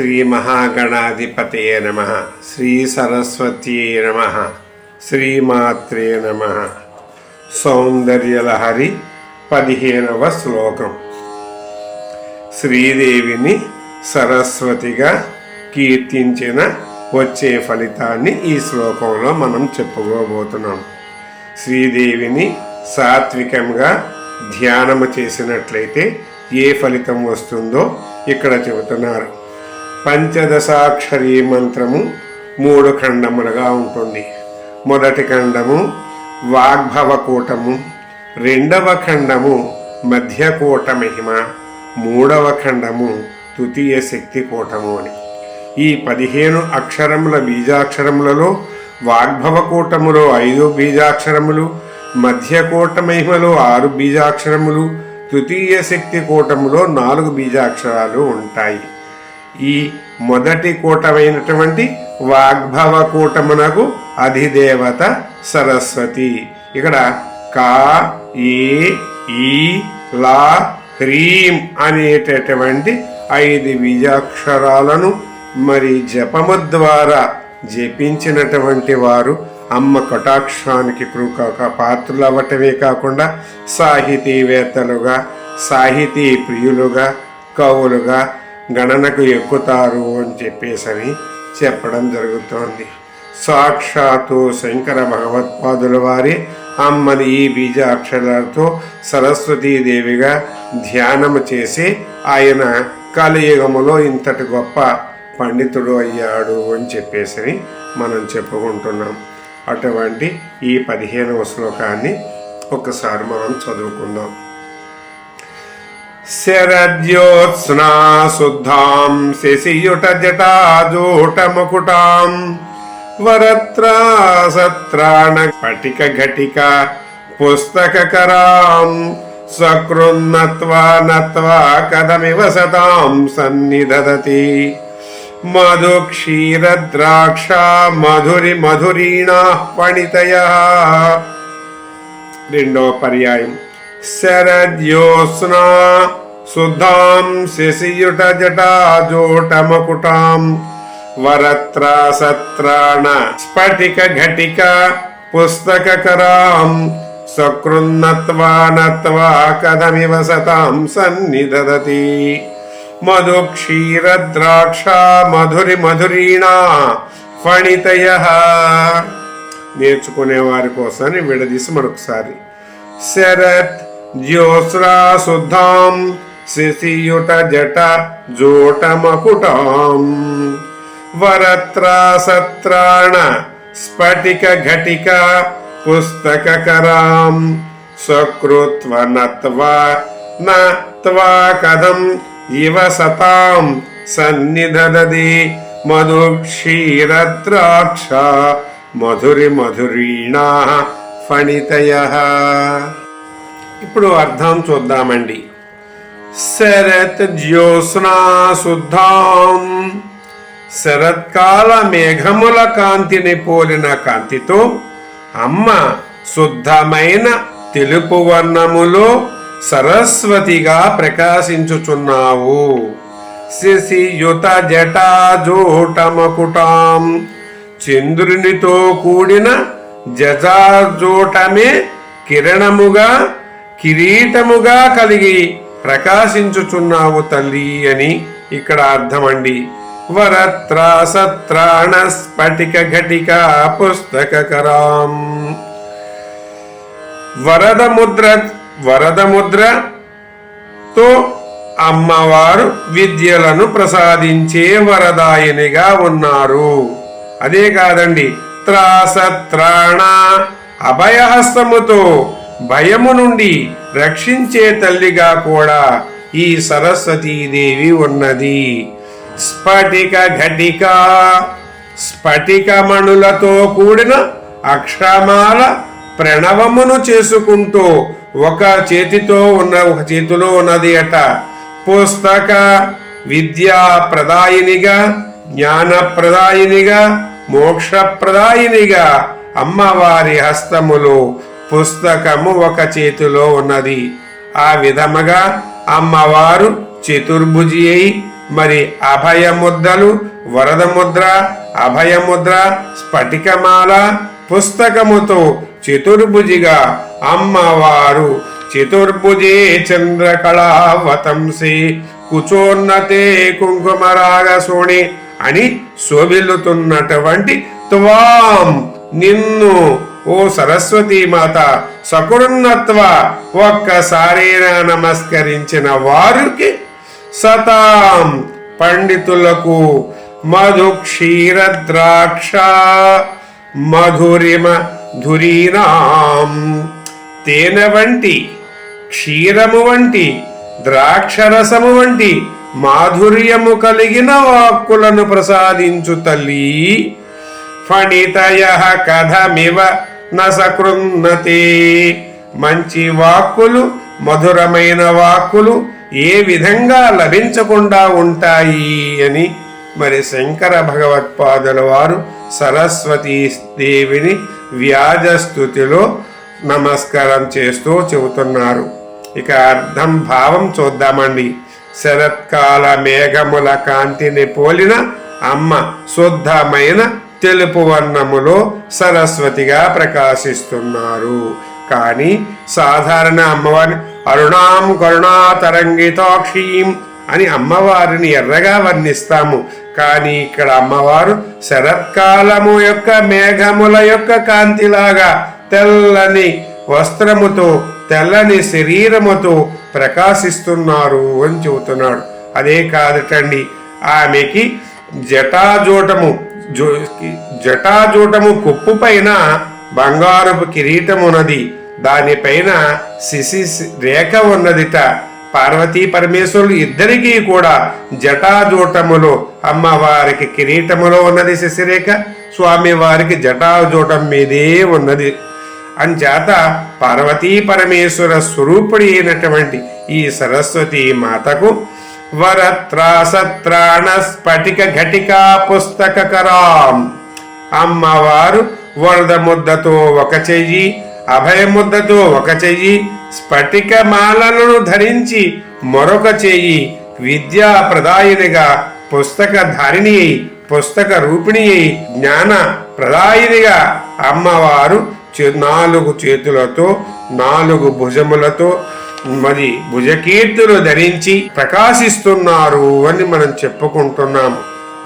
శ్రీ మహాగణాధిపతయే నమ. శ్రీ సరస్వత్యే నమ. శ్రీమాత్రే నమ. సౌందర్యలహరి పదిహేనవ శ్లోకం. శ్రీదేవిని సరస్వతిగా కీర్తించిన వచ్చే ఫలితాన్ని ఈ శ్లోకంలో మనం చెప్పుకోబోతున్నాం. శ్రీదేవిని సాత్వికంగా ధ్యానము చేసినట్లయితే ఏ ఫలితం వస్తుందో ఇక్కడ చెబుతున్నారు. పంచదశాక్షరీ మంత్రము మూడు ఖండములుగా ఉంటుంది. మొదటి ఖండము వాగ్భవ కూటము రెండవ ఖండము మధ్యకూట మహిమ మూడవ ఖండము తృతీయ శక్తి కూటము అని. ఈ పదిహేను అక్షరముల బీజాక్షరములలో వాగ్భవ కూటములో ఐదు బీజాక్షరములు మధ్యకూట మహిమలో ఆరు బీజాక్షరములు తృతీయ శక్తి కూటములో నాలుగు బీజాక్షరాలు ఉంటాయి. ఈ మొదటి కూటమైనటువంటి వాగ్భవ కూటమునకు అధిదేవత సరస్వతి. ఇక్కడ కా ఏ ఈ లా హ్రీం అనేటటువంటి ఐదు బీజాక్షరాలను మరి జపము ద్వారా జపించినటువంటి వారు అమ్మ కటాక్షానికి కృక పాత్రలు అవ్వటమే కాకుండా సాహితీవేత్తలుగా సాహితీ ప్రియులుగా కవులుగా గణనకు ఎక్కుతారు అని చెప్పేసని చెప్పడం జరుగుతోంది. సాక్షాత్తు శంకర భగవత్పాదుల వారి అమ్మని ఈ బీజాక్షరాలతో సరస్వతీదేవిగా ధ్యానము చేసి ఆయన కలియుగములో ఇంతటి గొప్ప పండితుడు అయ్యాడు అని చెప్పేసి మనం చెప్పుకుంటున్నాం. అటువంటి ఈ పదిహేనవ శ్లోకాన్ని ఒకసారి మనం చదువుకుందాం. శరద్యోత్స్నా శుద్ధాం శశియుట జటాజూటముకుటాం. వరత్రాసత్రాణ పటిక ఘటిక పుస్తకరాం సకృన్నత్వా నత్వా కథమివ సతాం సన్నిదదతి మధు క్షీరద్రాక్ష మధురి మధురీణా పణితయ రెండో పర్యాయం. శరద్యోత్స్నా శుద్ధాం శశియుట జటాజోట మకుటాం స్ఫటిక ఘటిక పుస్తకరాం సకృన్నత్వా నత్వా కథమివ సతాం సన్నిదతి మధు క్షీరద్రాక్ష మధురి మధురీణా ఫణితయ. నేర్చుకునే వారి కోసాన్ని విడదీసి మరొకసారి. శరత్ జ్యోత్స్రా శుద్ధాం శిశియుట జట జోట మకుటాం వరత్రా సత్రాణ స్ఫటిక ఘటిక పుస్తకరాం సకృత్వ నత్వా నత్వా కథం ఇవ సతాం సన్నిధదది ఇప్పుడు అర్థం చూద్దామండి. శరత్ జ్యోత్స్నా శుద్ధాం శరత్కాల మేఘముల కాంతిని పోలిన కాంతితో అమ్మ శుద్ధమైన తెలుపు వర్ణములో సరస్వతిగా ప్రకాశించుచున్నావు. శిశియుత జటాజూటమకుటాం చంద్రునితో కూడిన జజాజూటమే కిరణముగా కిరీటముగా కలిగి ప్రకాశించుచున్నావు తల్లి అని ఇక్కడ అర్థమండి. వరత్రా సత్రాణ స్ఫటిక ఘటిక పుస్తకరాం వరద ముద్ర వరద ముద్రతో అమ్మవారు విద్యలను ప్రసాదించే వరదాయనిగా ఉన్నారు. అదే కాదండి త్రాసత్రాణ అభయహస్తముతో భయము నుండి రక్షించే తల్లిగా కూడా ఈ సరస్వతీదేవి ఉన్నది. స్ఫటిక ఘటిక స్ఫటిక మణులతో కూడిన అక్షమాల ప్రణవమును చేసుకుంటూ ఒక చేతితో ఉన్న ఒక చేతిలో ఉన్నది అట. పుస్తక విద్యా ప్రదాయినిగా జ్ఞాన ప్రదాయినిగా మోక్ష ప్రదాయినిగా అమ్మవారి హస్తములో పుస్తకము ఒక చేతిలో ఉన్నది. ఆ విధముగా అమ్మవారు చతుర్భుజి అయి మరి అభయముద్రలు వరద ముద్ర అభయముద్ర స్ఫటికమాల పుస్తకముతో చతుర్భుజిగా అమ్మవారు చతుర్భుజే చంద్రకళావతంసి కుచోన్నతే కుంకుమరాగసోణి అని శోభిల్లుతున్నటువంటి త్వాం నిన్ను ఓ సరస్వతీ మాత సకురున్నత్వ ఒక్కసారైనా నమస్కరించిన వారికి సతాం పండితులకు మధు క్షీర ద్రాక్ష మధురిమ ధురీనాం. తేనె వంటి క్షీరము వంటి ద్రాక్షరసము వంటి మాధుర్యము కలిగిన వాక్కులను ప్రసాదించు తల్లి. ఫణితయః కథమివ నసకృన్నతి. మంచి వాక్కులు మధురమైన వాక్కులు ఏ విధంగా లభించకుండా ఉంటాయి అని మరి శంకర భగవత్పాదుల వారు సరస్వతీ దేవిని వ్యాజస్థుతిలో నమస్కారం చేస్తూ చెబుతున్నారు. ఇక అర్థం భావం చూద్దామండి. శరత్కాల మేఘముల కాంతిని పోలిన అమ్మ శుద్ధమైన తెలుపు వర్ణములో సరస్వతిగా ప్రకాశిస్తున్నారు. కానీ సాధారణ అమ్మవారిని అరుణాం కరుణా తరంగితాక్షీం అని అమ్మవారిని ఎర్రగా వర్ణిస్తాము. కానీ ఇక్కడ అమ్మవారు శరత్కాలము యొక్క మేఘముల యొక్క కాంతిలాగా తెల్లని వస్త్రముతో తెల్లని శరీరముతో ప్రకాశిస్తున్నారు అని చెబుతున్నాడు. అదే కాదటండి ఆమెకి జటాజూటము జటాజూటము కుప్పు పైన బంగారపు కిరీటమున్నది. దానిపైన శిశి రేఖ ఉన్నదిట. పార్వతీ పరమేశ్వరులు ఇద్దరికీ కూడా జటాజూటములో అమ్మవారికి కిరీటములో ఉన్నది శశిరేఖ. స్వామి వారికి జటాజూటం మీదే ఉన్నది. అంచేత పార్వతీ పరమేశ్వర స్వరూపుడి అయినటువంటి ఈ సరస్వతి మాతకు వరత్రాసత్రాణ స్ఫటిక ఘటికా పుస్తక కరాం అమ్మవారు వరద ముద్దతో ఒక చెయ్యి అభయ ముద్దతో ఒక చెయ్యి స్ఫటిక మాలలను ధరించి మరొక చెయ్యి విద్యా ప్రదాయినిగా పుస్తక ధారిణి అయి పుస్తక రూపిణి అయి జ్ఞాన ప్రదాయినిగా అమ్మవారు చే- నాలుగు చేతులతో నాలుగు భుజములతో మరి భుజకీర్తులు ధరించి ప్రకాశిస్తున్నారు అని మనం చెప్పుకుంటున్నాము.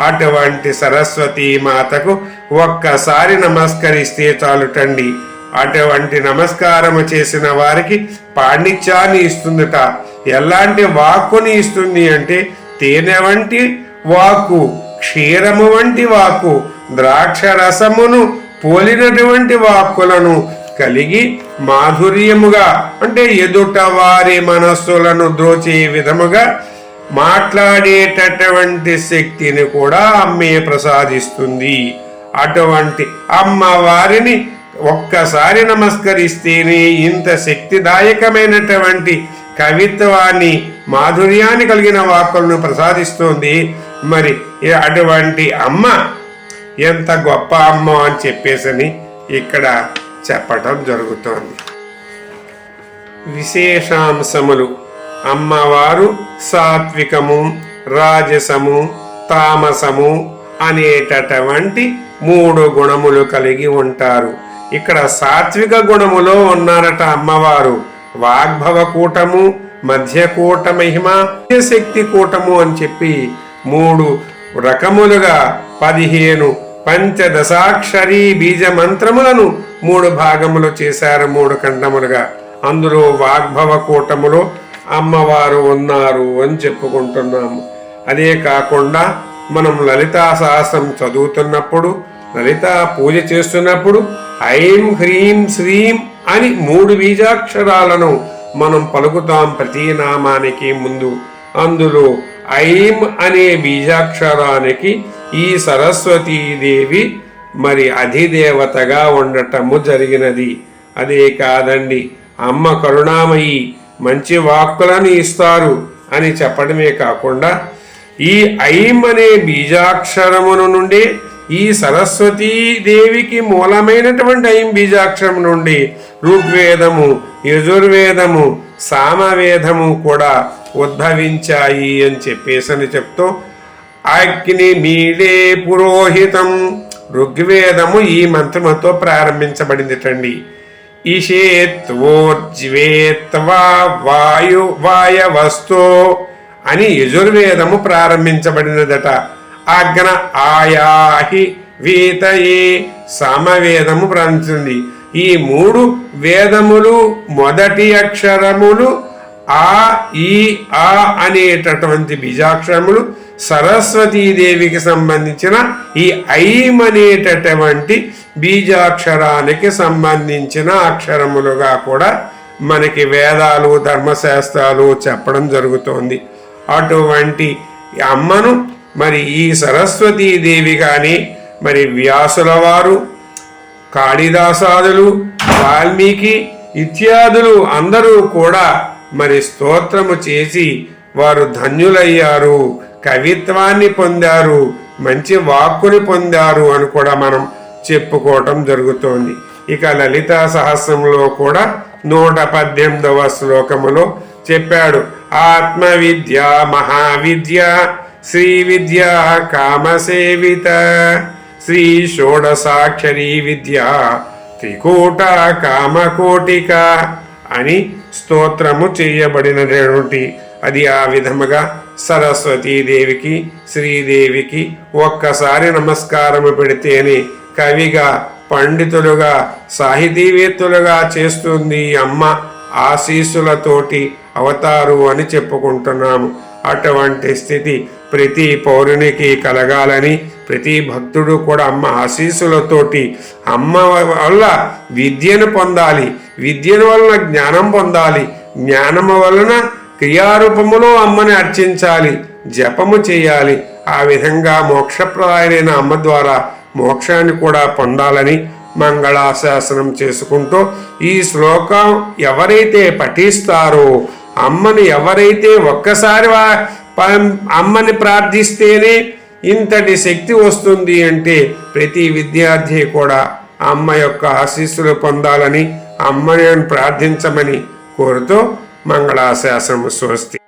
అటువంటి సరస్వతి మాతకు ఒక్కసారి నమస్కరిస్తే చాలుటండి. అటువంటి నమస్కారము చేసిన వారికి పాండిత్యాన్ని ఇస్తుందట. ఎలాంటి వాక్కుని ఇస్తుంది అంటే తేనె వంటి వాక్కు క్షీరము వంటి వాక్కు ద్రాక్ష రసమును పోలినటువంటి వాక్కులను కలిగి మాధుర్యముగా అంటే ఎదుట వారి మనస్సులను దోచే విధముగా మాట్లాడేటటువంటి శక్తిని కూడా అమ్మే ప్రసాదిస్తుంది. అటువంటి అమ్మవారిని ఒక్కసారి నమస్కరిస్తేనే ఇంత శక్తిదాయకమైనటువంటి కవిత్వాన్ని మాధుర్యాన్ని కలిగిన వాక్కులను ప్రసాదిస్తుంది. మరి అటువంటి అమ్మ ఎంత గొప్ప అమ్మ అని చెప్పేసని ఇక్కడ చెప్పటం జరుగుతోంది. విశేషాంశములు. అమ్మవారు సాత్వికము రాజసము తామసము అనేటటువంటి మూడు గుణములు కలిగి ఉంటారు. ఇక్కడ సాత్విక గుణములో ఉన్నారట అమ్మవారు. వాగ్భవ కూటము మధ్యకూట మహిమ శక్తి కూటము అని చెప్పి మూడు రకములుగా పదిహేను పంచదశాక్షరీ బీజ మంత్రములను మూడు భాగములు చేశారు మూడు ఖండములుగా. అందులో వాగ్భవ కూటములో అమ్మవారు ఉన్నారు అని చెప్పుకుంటున్నాము. అదే కాకుండా మనం లలితా సహస్రం చదువుతున్నప్పుడు లలిత పూజ చేస్తున్నప్పుడు ఐం హ్రీం శ్రీం అని మూడు బీజాక్షరాలను మనం పలుకుతాం ప్రతి నామానికి ముందు. అందులో ఐం అనే బీజాక్షరానికి ఈ సరస్వతీదేవి మరి అధిదేవతగా ఉండటము జరిగినది. అదే కాదండి అమ్మ కరుణామయి మంచి వాక్కులను ఇస్తారు అని చెప్పడమే కాకుండా ఈ ఐం అనే బీజాక్షరమును నుండి ఈ సరస్వతీ దేవికి మూలమైనటువంటి ఐం బీజాక్షరం నుండి ఋగ్వేదము యజుర్వేదము సామవేదము కూడా ఉద్భవించాయి అని చెప్పేసని చెప్తూ అగ్ని మీడే పురోహితం. ఋగ్వేదము ఈ మంత్రముతో ప్రారంభించబడిందిటండి ఇషేత్వోర్జ్వేత్వా వాయు వాయవస్తో అని యజుర్వేదము ప్రారంభించబడినదట. అగ్న ఆయాహి వీతయే సమవేదము ప్రారంభించింది. ఈ మూడు వేదములు మొదటి అక్షరములు ఆ ఈ ఆ అనేటటువంటి బీజాక్షరములు సరస్వతీదేవికి సంబంధించిన ఈ ఐం అనేటటువంటి బీజాక్షరానికి సంబంధించిన అక్షరములుగా కూడా మనకి వేదాలు ధర్మశాస్త్రాలు చెప్పడం జరుగుతోంది. అటువంటి అమ్మను మరి ఈ సరస్వతీదేవి కానీ మరి వ్యాసుల వారు కాళిదాసాదులు వాల్మీకి ఇత్యాదులు అందరూ కూడా మరి స్తోత్రము చేసి వారు ధన్యులయ్యారు. కవిత్వాన్ని పొందారు మంచి వాక్కుని పొందారు అని కూడా మనం చెప్పుకోవటం జరుగుతోంది. ఇక లలితా సహస్రంలో కూడా నూట పద్దెనిమిదవ శ్లోకములో చెప్పాడు ఆత్మ విద్య మహావిద్య శ్రీ విద్య కామసేవిత శ్రీ షోడసాక్షరీ విద్య త్రికూట కామకోటిక అని స్తోత్రము చేయబడినటువంటి అది ఆ విధముగా సరస్వతీదేవికి శ్రీదేవికి ఒక్కసారి నమస్కారము పెడితేనే కవిగా పండితులుగా సాహితీవేత్తలుగా చేస్తుంది అమ్మ ఆశీస్సులతోటి అవతారు అని చెప్పుకుంటున్నాము. అటువంటి స్థితి ప్రతి పౌరునికి కలగాలని ప్రతి భక్తుడు కూడా అమ్మ ఆశీస్సులతోటి అమ్మ వల్ల విద్యను పొందాలి విద్యను వలన జ్ఞానం పొందాలి జ్ఞానము వలన క్రియారూపములో అమ్మని అర్చించాలి జపము చేయాలి. ఆ విధంగా మోక్షప్రదాయమైన అమ్మ ద్వారా మోక్షాన్ని కూడా పొందాలని మంగళాశాసనం చేసుకుంటూ ఈ శ్లోకం ఎవరైతే పఠిస్తారో అమ్మని ఎవరైతే ఒక్కసారి అమ్మని ప్రార్థిస్తేనే ఇంతటి శక్తి వస్తుంది అంటే ప్రతి విద్యార్థి కూడా అమ్మ యొక్క ఆశీస్సులు పొందాలని అమ్మని ప్రార్థించమని కోరుతూ मंगलाशासन स्वस्ति